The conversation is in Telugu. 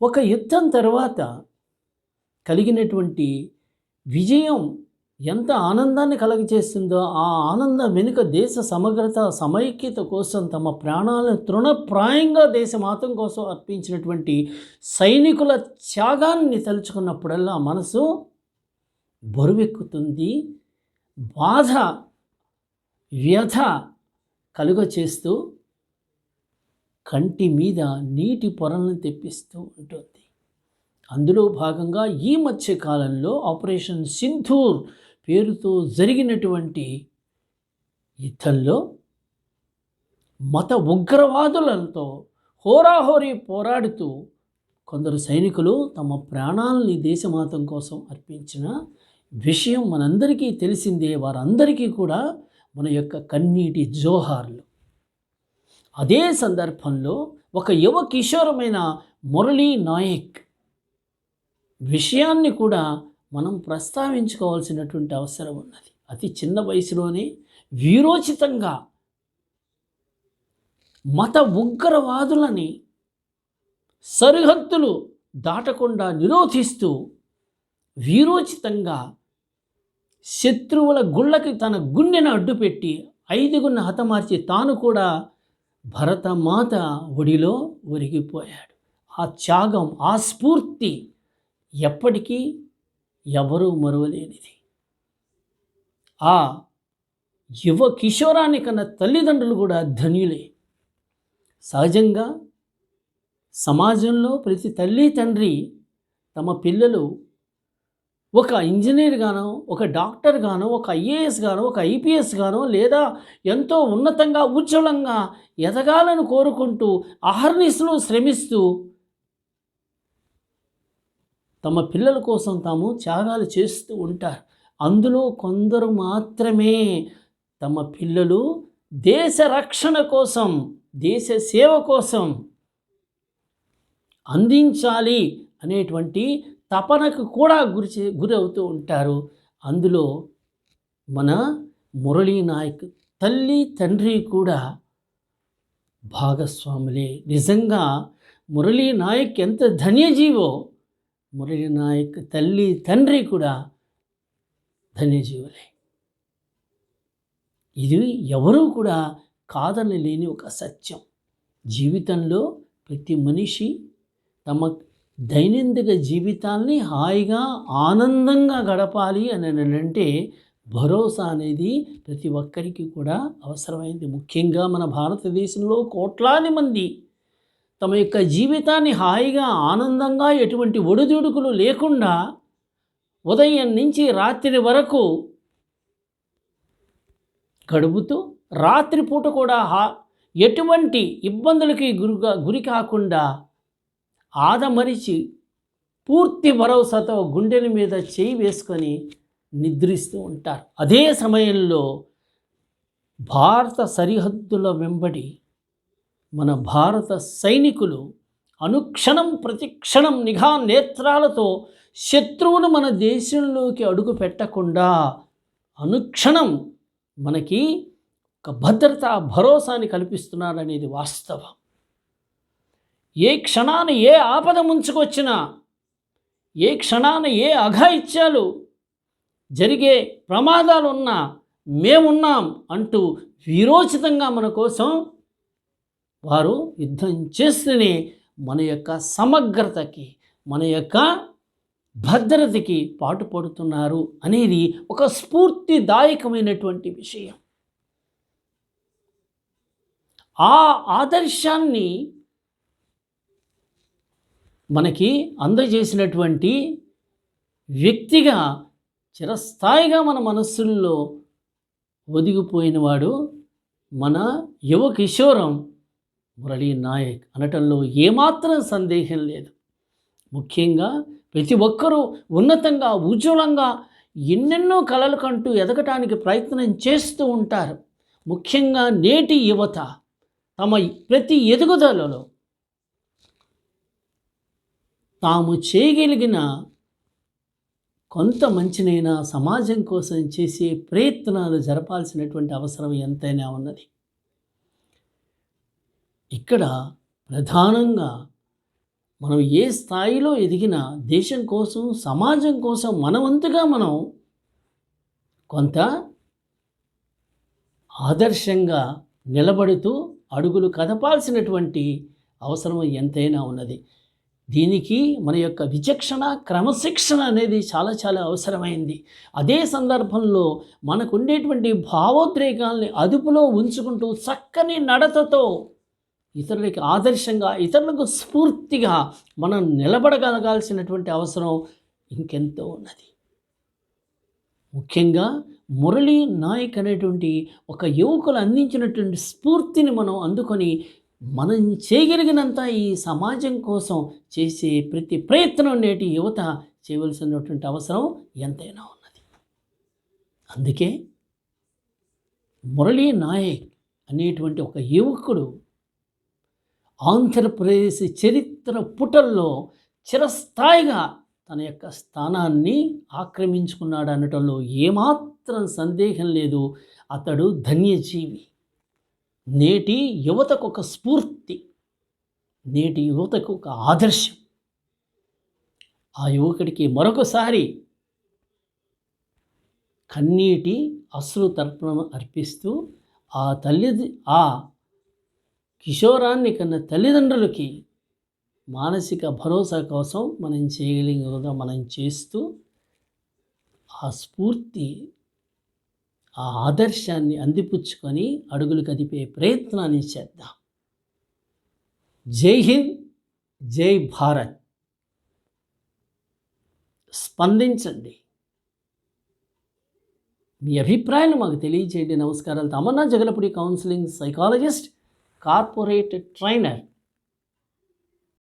ఒక యుద్ధం తర్వాత కలిగినటువంటి విజయం ఎంత ఆనందాన్ని కలగజేస్తుందో ఆ ఆనందం వెనుక దేశ సమగ్రత సమైక్యత కోసం తమ ప్రాణాలను తృణప్రాయంగా దేశమాతం కోసం అర్పించినటువంటి సైనికుల త్యాగాన్ని తలుచుకున్నప్పుడల్లా మనసు బరువెక్కుతుంది బాధ వ్యధ కలుగ చేస్తూ కంటి మీద నీటి పొరలను తెప్పిస్తూ ఉంటుంది. అందులో భాగంగా ఈ మధ్య కాలంలో ఆపరేషన్ సింధూర్ పేరుతో జరిగినటువంటి యుద్ధంలో మత ఉగ్రవాదులతో హోరాహోరీ పోరాడుతూ కొందరు సైనికులు తమ ప్రాణాలని దేశమాతం కోసం అర్పించిన విషయం మనందరికీ తెలిసిందే. వారందరికీ కూడా మన యొక్క కన్నీటి జోహార్లు. అదే సందర్భంలో ఒక యువ కిషోరమైన మురళీ నాయక్ విషయాన్ని కూడా మనం ప్రస్తావించుకోవాల్సినటువంటి అవసరం ఉన్నది. అతి చిన్న వయసులోనే వీరోచితంగా మత ఉగ్రవాదులని సరిహద్దులు దాటకుండా నిరోధిస్తూ వీరోచితంగా శత్రువుల గుళ్ళకి తన గుండెను అడ్డుపెట్టి ఐదుగురిని హతమార్చి తాను కూడా భరతమాత ఒడిలో ఒరిగిపోయాడు. ఆ త్యాగం ఆ స్ఫూర్తి ఎప్పటికీ ఎవరూ మరువలేనిది. ఆ యువ కిషోరాన్ని కన్నా తల్లిదండ్రులు కూడా ధన్యులే. సహజంగా సమాజంలో ప్రతి తల్లి తండ్రి తమ పిల్లలు ఒక ఇంజనీర్ గానో ఒక డాక్టర్ గాను ఒక ఐఏఎస్ గాను ఒక ఐపీఎస్ గాను లేదా ఎంతో ఉన్నతంగా ఉజ్వలంగా ఎదగాలని కోరుకుంటూ అహర్నిశలు శ్రమిస్తూ తమ పిల్లల కోసం తాము త్యాగాలు చేస్తూ ఉంటారు. అందులో కొందరు మాత్రమే తమ పిల్లలు దేశ రక్షణ కోసం దేశ సేవ కోసం అందించాలి అనేటువంటి తపనకు కూడా గురి గురి అవుతూ ఉంటారు. అందులో మన మురళీ నాయక్ తల్లి తండ్రి కూడా భాగస్వాములే. నిజంగా మురళీ నాయక్ ఎంత ధన్యజీవో మురళీ నాయక్ తల్లి తండ్రి కూడా ధన్యజీవులే. ఇది ఎవరూ కూడా కాదని లేని ఒక సత్యం. జీవితంలో ప్రతి మనిషి తమ దైనందిక జీవితాల్ని హాయిగా ఆనందంగా గడపాలి అని అంటే భరోసా అనేది ప్రతి ఒక్కరికి కూడా అవసరమైంది. ముఖ్యంగా మన భారతదేశంలో కోట్లాది మంది తమ యొక్క జీవితాన్ని హాయిగా ఆనందంగా ఎటువంటి ఒడిదుడుకులు లేకుండా ఉదయం నుంచి రాత్రి వరకు గడుపుతూ రాత్రిపూట కూడా హా ఎటువంటి ఇబ్బందులకి గురిగా గురి కాకుండా ఆదమరిచి పూర్తి భరోసాతో గుండెల మీద చేయి వేసుకొని నిద్రిస్తూ ఉంటారు. అదే సమయంలో భారత సరిహద్దుల వెంబడి మన భారత సైనికులు అనుక్షణం ప్రతిక్షణం నిఘా నేత్రాలతో శత్రువులు మన దేశంలోకి అడుగు పెట్టకుండా అనుక్షణం మనకి ఒక భద్రత భరోసాని కల్పిస్తున్నారనేది వాస్తవం. ఏ క్షణాన ఏ ఆపద ముంచుకొచ్చినా ఏ క్షణాన ఏ అఘాయిత్యాలు జరిగే ప్రమాదాలు ఉన్నా మేమున్నాం అంటూ వీరోచితంగా మన కోసం వారు యుద్ధం చేస్తేనే మన యొక్క సమగ్రతకి మన యొక్క భద్రతకి పాటుపడుతున్నారు అనేది ఒక స్ఫూర్తిదాయకమైనటువంటి విషయం. ఆ ఆదర్శాన్ని మనకి అందజేసినటువంటి వ్యక్తిగా చిరస్థాయిగా మన మనస్సుల్లో ఒదిగిపోయినవాడు మన యువ కిషోరం మురళీ నాయక్ అనటంలో ఏమాత్రం సందేహం లేదు. ముఖ్యంగా ప్రతి ఒక్కరూ ఉన్నతంగా ఉజ్వలంగా ఎన్నెన్నో కళలు కంటూ ఎదగటానికి ప్రయత్నం చేస్తూ ఉంటారు. ముఖ్యంగా నేటి యువత తమ ప్రతి ఎదుగుదలలో తాము చేయగలిగిన కొంత మంచినైనా సమాజం కోసం చేసే ప్రయత్నాలు జరపాల్సినటువంటి అవసరం ఎంతైనా ఉన్నది. ఇక్కడ ప్రధానంగా మనం ఏ స్థాయిలో ఎదిగినా దేశం కోసం సమాజం కోసం మనవంతుగా మనం కొంత ఆదర్శంగా నిలబడుతూ అడుగులు కదపాల్సినటువంటి అవసరం ఎంతైనా ఉన్నది. దీనికి మన యొక్క విచక్షణ క్రమశిక్షణ అనేది చాలా చాలా అవసరమైంది. అదే సందర్భంలో మనకు ఉండేటువంటి భావోద్రేకాల్ని అదుపులో ఉంచుకుంటూ చక్కని నడతతో ఇతరులకి ఆదర్శంగా ఇతరులకు స్ఫూర్తిగా మనం నిలబడగలగాల్సినటువంటి అవసరం ఇంకెంతో ఉన్నది. ముఖ్యంగా మురళీ నాయక్ అనేటువంటి ఒక యువకులు అందించినటువంటి స్ఫూర్తిని మనం అందుకొని మనం చేయగలిగినంత ఈ సమాజం కోసం చేసే ప్రతి ప్రయత్నం నేటి యువత చేయవలసినటువంటి అవసరం ఎంతైనా ఉన్నది. అందుకే మురళీ నాయక్ అనేటువంటి ఒక యువకుడు ఆంధ్రప్రదేశ్ చరిత్ర పుటల్లో చిరస్థాయిగా తన యొక్క స్థానాన్ని ఆక్రమించుకున్నాడు అనటంలో ఏమాత్రం సందేహం లేదు. అతడు ధన్యజీవి. నేటి యువతకు ఒక స్ఫూర్తి నేటి యువతకు ఒక ఆదర్శం. ఆ యువకుడికి మరొకసారి కన్నీటి అశ్రు తర్పణం అర్పిస్తూ ఆ తల్లి ఆ కిషోరాన్ని కన్న తల్లిదండ్రులకి మానసిక భరోసా కోసం మనం చేయగలిగిన మనం చేస్తూ ఆ స్ఫూర్తి ఆ ఆదర్శాన్ని అందిపుచ్చుకొని అడుగులు కదిపే ప్రయత్నాన్ని చేద్దాం. జై హింద్ జై భారత్. స్పందించండి. మీ అభిప్రాయాలు మాకు తెలియజేయండి. నమస్కారాలు. Tamanna Jagalapudi counselling psychologist corporate trainer